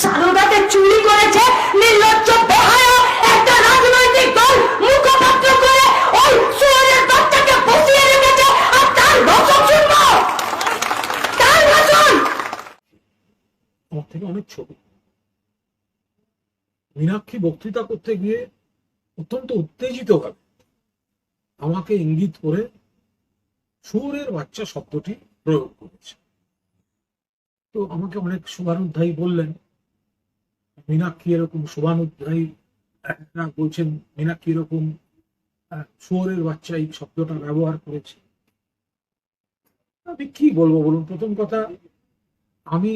সারদাকে চুরি করেছে, নির্লজ্জ, বেহায়া একটা রাজনৈতিক দল মুখপাত্র করে ওই সুয়ারের বাচ্চাকে বসিয়ে রেখেছে, আর তার ভাষণ তার ভাষণ! আমার থেকে অনেক ছোট মীনাক্ষী বক্তৃতা করতে গিয়ে অত্যন্ত উত্তেজিত ভাবে আমাকে ইঙ্গিত করে সুরের বাচ্চা শব্দটি প্রয়োগ করেছে। তো আমাকে অনেক শুভানুধ্যায়ী বললেন। মীনাক্ষী এরকম শুভানুধ্যায়ী বলছেন, মীনাক্ষী এরকম শুয়োরের বাচ্চা এই শব্দটা ব্যবহার করেছে। আমি কি বলব বলুন? প্রথম কথা, আমি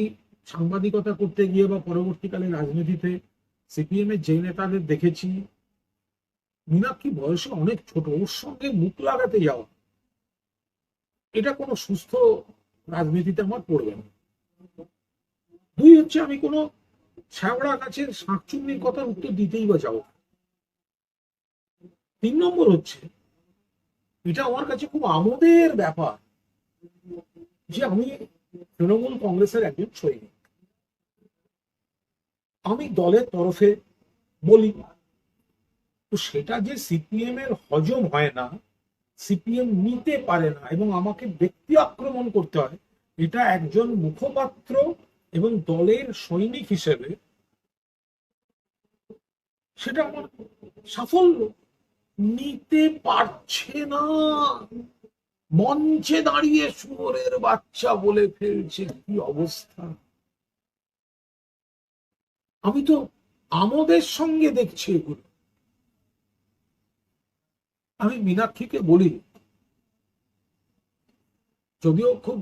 সাংবাদিকতা করতে গিয়ে বা পরবর্তীকালে রাজনীতিতে সিপিএম এর যে নেতাদের দেখেছি, মীনাক্ষী বয়সে অনেক ছোট, ওর সঙ্গে মুখ লাগাতে যাওয়া, এটা কোনো সুস্থ রাজনীতিতে আমার পড়বে না। দুই হচ্ছে আমি কোনো শ্যাওড়া গাছের শাঁকচুন্নির কথার উত্তর দিতেই বা যাব তিন নম্বর হচ্ছে, এটা আমার কাছে খুব আমোদের ব্যাপার যে আমি তৃণমূল কংগ্রেসের একজন সৈনিক। আমি দলের তরফে বলি, তো সেটা যে সিপিএম এর হজম হয় না, সিপিএম নিতে পারে না এবং আমাকে ব্যক্তি আক্রমণ করতে হয় এটা একজন মুখপাত্র এবং দলের সৈনিক হিসেবে সেটা আমার সাফল্য। নিতে পারছে না। মঞ্চে দাঁড়িয়ে শুয়োরের বাচ্চা বলে ফেলছে কি অবস্থা? আমি তো আমাদের সঙ্গে দেখছি এগুলো। আমি মীনাক্ষীকে বলি, যদিও খুব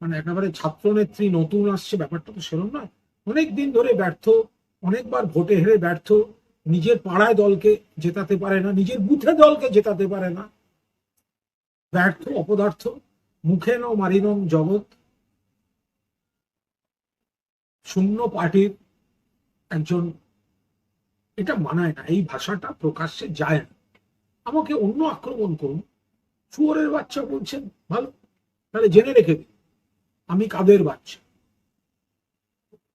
মানে একেবারে ছাত্রনেত্রী নতুন আসছে, ব্যাপারটা তো সেরকম নয়। অনেক দিন ধরে ব্যর্থ, অনেকবার ভোটে হেরে ব্যর্থ, নিজের পাড়ায় দলকে জেতাতে পারে না, নিজের বুথে দলকে জেতাতে পারে না। ব্যর্থ, অপদার্থ, মুখে ন মারিনম জগৎ। শূন্য পার্টির একজন, এটা মানায় না, এই ভাষাটা প্রকাশ্যে যায় না। আমাকে অন্য আক্রমণ করুন। শুয়োরের বাচ্চা বলছেন, ভালো, তাহলে জেনে রেখে দিন। আমি কাদের বাচ্চা?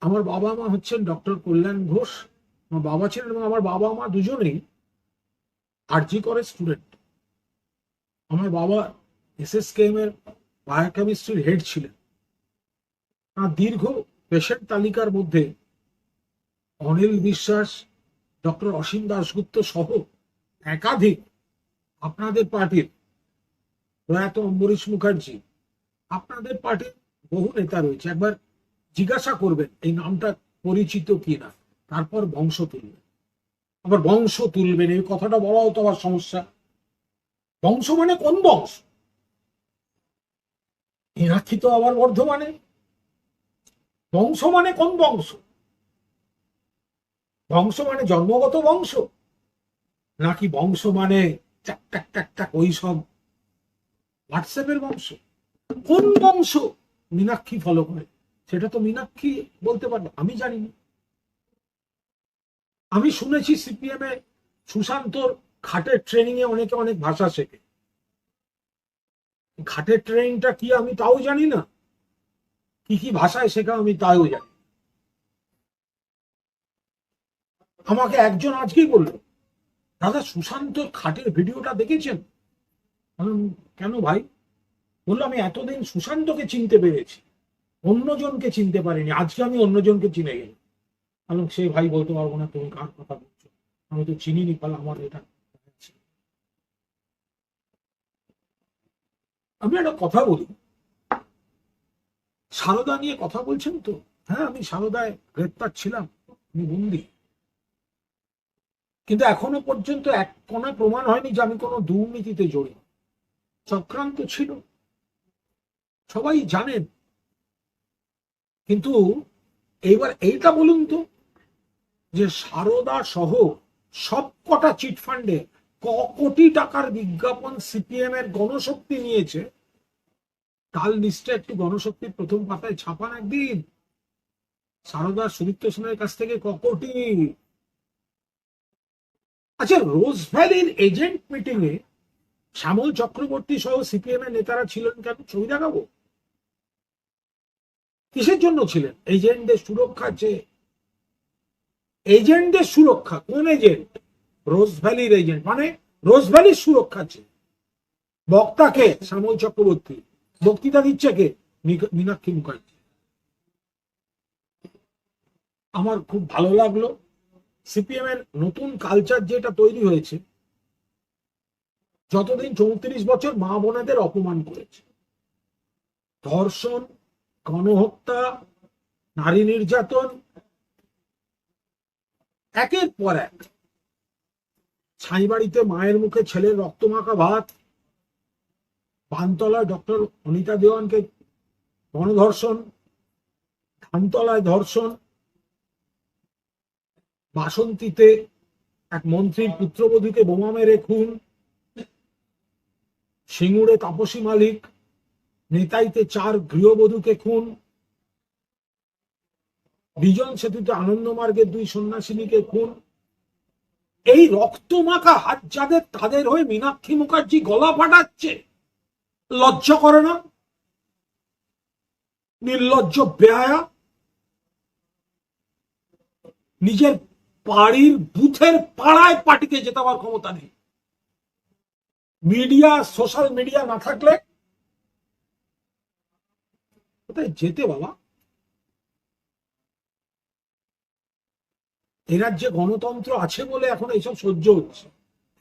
আমার বাবা মা হচ্ছেন ডক্টর কল্যাণ ঘোষ। আমার বাবা ছিলেন এবং আমার বাবা মা দুজনেই আরজি করে স্টুডেন্ট। আমার বাবা এস এস এসএসকেএম এর বায়োকেমিস্ট্রির হেড ছিলেন। তার দীর্ঘ পেশেন্ট তালিকার মধ্যে অনিল বিশ্বাস, ডক্টর অসীম দাশগুপ্ত সহ একাধিক আপনাদের পার্টির প্রয়াত অম্বরীশ মুখার্জি, আপনাদের পার্টির বহু নেতা রয়েছে। একবার জিজ্ঞাসা করবেন এই নামটা পরিচিত কিনা। তারপর বংশ তুলবেন। আবার বংশ তুলবেন, এই কথাটা বলাও তো আবার সমস্যা। বংশ মানে কোন বংশ? মীনাক্ষী তো আবার বর্ধমানে। বংশ মানে কোন বংশ? বংশ মানে জন্মগত বংশ? নাকি বংশ মানে টাক টাক টাক টাক ওই সব হোয়াটসঅ্যাপের বংশ? কোন বংশ? মীনাক্ষী ফলো করে। সেটা তো মীনাক্ষী বলতে পারবে, আমি জানি আমি শুনেছি সিপিএম এ সুশান্তর খাটের ট্রেনিং এ অনেকে অনেক ভাষা শেখে। ঘাটের ট্রেনিংটা কি আমি তাও জানি না? কি কি ভাষায় শেখা আমি তাও জানি আমাকে একজন আজকেই বলল, দাদা, সুশান্তর খাটের ভিডিওটা দেখেছেন? কেন ভাই? বলল, আমি এতদিন সুশান্তকে চিনতে পেরেছি। অন্যজনকে চিনতে পারিনি। আজকে আমি অন্যজনকে চিনে গেলাম। আমি সে ভাই বলতে পারব না, তুমি কার কথা বলছো? আমি তো চিনিনি ফলে আমার এটা আমি একটা কথা বলি। সারদা নিয়ে কথা বলছেন তো? হ্যাঁ আমি সারদায় গ্রেপ্তার ছিলাম, আমি বন্দি। কিন্তু এখনও পর্যন্ত এক কোনা প্রমাণ হয়নি যে আমি কোনো দুর্নীতিতে জড়িত। চক্রান্ত ছিল। সবাই জানেন। কিন্তু এইবার এইটা বলুন তো, যে সারদা সহ সবকটা চিটফান্ডে ক কোটি টাকার বিজ্ঞাপন সিপিএম এর গণশক্তি নিয়েছে। কাল লিস্টে একটু গণশক্তির প্রথম পাতায় ছাপান একদিন। সারদা সুদীপ্ত সেনের কাছ থেকে ক কোটি। আচ্ছা রোজ ভ্যালির এজেন্ট মিটিং এ শ্যামল চক্রবর্তী সহ সিপিএম এর নেতারা ছিলেন কেন? ছবি দেখাবো? কিসের জন্য ছিলেন? এজেন্টদের সুরক্ষা চেয়ে এজেন্টদের সুরক্ষা, কোন এজেন্ট? রোজ ভ্যালির এজেন্ট মানে রোজ ভ্যালির সুরক্ষা চেয়ে বক্তাকে শ্যামল চক্রবর্তী। বক্তৃতা দিচ্ছে কে? মীনাক্ষী মুখার্জি। আমার খুব ভালো লাগল। সিপিএম এর নতুন কালচার যেটা তৈরি হয়েছে, যতদিন চৌত্রিশ বছর মা বোনেদের অপমান করেছে। ধর্ষণ গণহত্যা, নারী নির্যাতন, একের পর এক। ছাইবাড়িতে মায়ের মুখে ছেলের রক্তমাখা ভাত। বানতলায় ডক্টর অনিতা দেওয়ানকে গণধর্ষণ ধানতলায় ধর্ষণ। বাসন্তীতে এক মন্ত্রীর পুত্রবধূকে বোমা মেরে খুন। সিঙ্গুরে তাপসী মালিক। নেতাইতে চার গৃহবধূকে খুন। বিজন সেতুতে আনন্দমার্গের দুই সন্ন্যাসিনীকে খুন। এই রক্তমাখা হাত যাদের তাদের হয়ে মীনাক্ষী মুখার্জি গলা ফাটাচ্ছে। লজ্জা করে না? নির্লজ্জ বেহায়া? নিজের বাড়ির বুথের পাড়ায় পার্টিতে জেতাবার ক্ষমতা নেই। মিডিয়া, সোশ্যাল মিডিয়া না থাকলে কোথায় যেতে বাবা? এ রাজ্যে গণতন্ত্র আছে বলে এখন এইসব সহ্য হচ্ছে।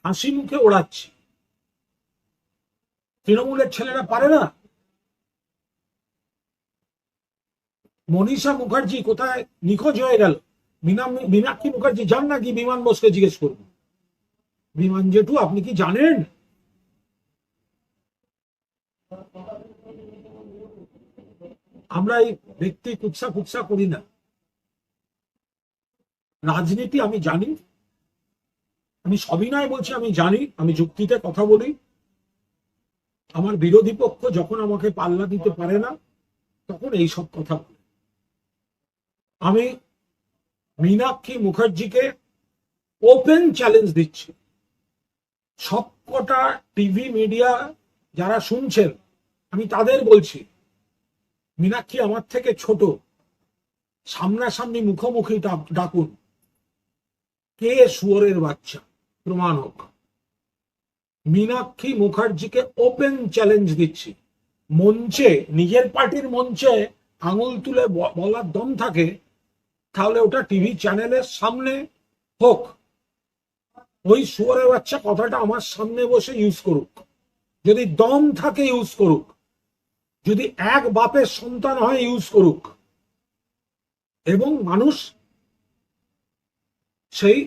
হাসি মুখে ওড়াচ্ছে। তৃণমূলের ছেলেরা পারে না? মনীষা মুখার্জি কোথায়? নিখোঁজ হয়ে গেল। মীনা- মীনাক্ষী মুখার্জি, যান নাকি বিমান বোসকে জিজ্ঞেস করব? বিমান জেঠু, আপনি কি জানেন? আমরা এই ব্যক্তি কুৎসা কুৎসা করি না। রাজনীতি আমি জানি। আমি সবিনয় বলছি, আমি জানি, আমি যুক্তিতে কথা বলি। আমার বিরোধী পক্ষ যখন আমাকে পাল্লা দিতে পারে না, তখন এই সব কথা বলে। আমি মীনাক্ষী মুখার্জিকে ওপেন চ্যালেঞ্জ দিচ্ছি। সবকটা টিভি মিডিয়া যারা শুনছেন, আমি তাদের বলছি মীনাক্ষী আমার থেকে ছোট। সামনাসামনি মুখোমুখি ডাকুন। কে শুয়োরের বাচ্চা? প্রমাণ হোক। মীনাক্ষী মুখার্জিকে ওপেন চ্যালেঞ্জ দিচ্ছি। মঞ্চে, নিজের পার্টির মঞ্চে আঙুল তুলে বলার দম থাকে, তাহলে ওটা টিভি চ্যানেলের সামনে হোক। ওই শুয়োরের বাচ্চা কথাটা আমার সামনে বসে ইউজ করুক। যদি দম থাকে ইউজ করুক। যদি এক বাপের সন্তান হয় ইউজ করুক। এবং মানুষ সেই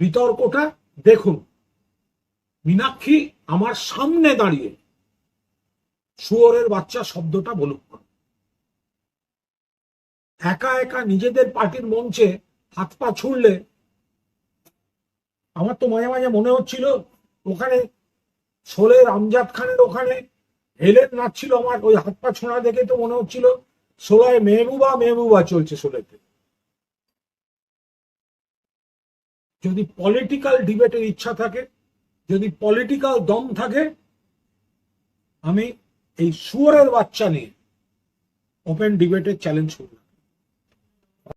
বিতর্কটা দেখুন। মীনাক্ষী আমার সামনে দাঁড়িয়ে শুয়োরের বাচ্চা শব্দটা বলুক একা একা নিজেদের পার্টির মঞ্চে হাত পা ছুড়লে আমার তো মাঝে মাঝে মনে হচ্ছিল, ওখানে শোলের আমজাদ খানের ওখানে হেলেন নাচ্ছিল আমার, ওই হাত পা ছোঁড়া দেখে তো মনে হচ্ছিল সোলায় মেহবুবা মেহবুবা চলছে সোলাইতে। যদি পলিটিক্যাল ডিবেটের ইচ্ছা থাকে, যদি পলিটিক্যাল দম থাকে, আমি এই সুয়ারের বাচ্চা নিয়ে ওপেন ডিবেটের চ্যালেঞ্জ করলাম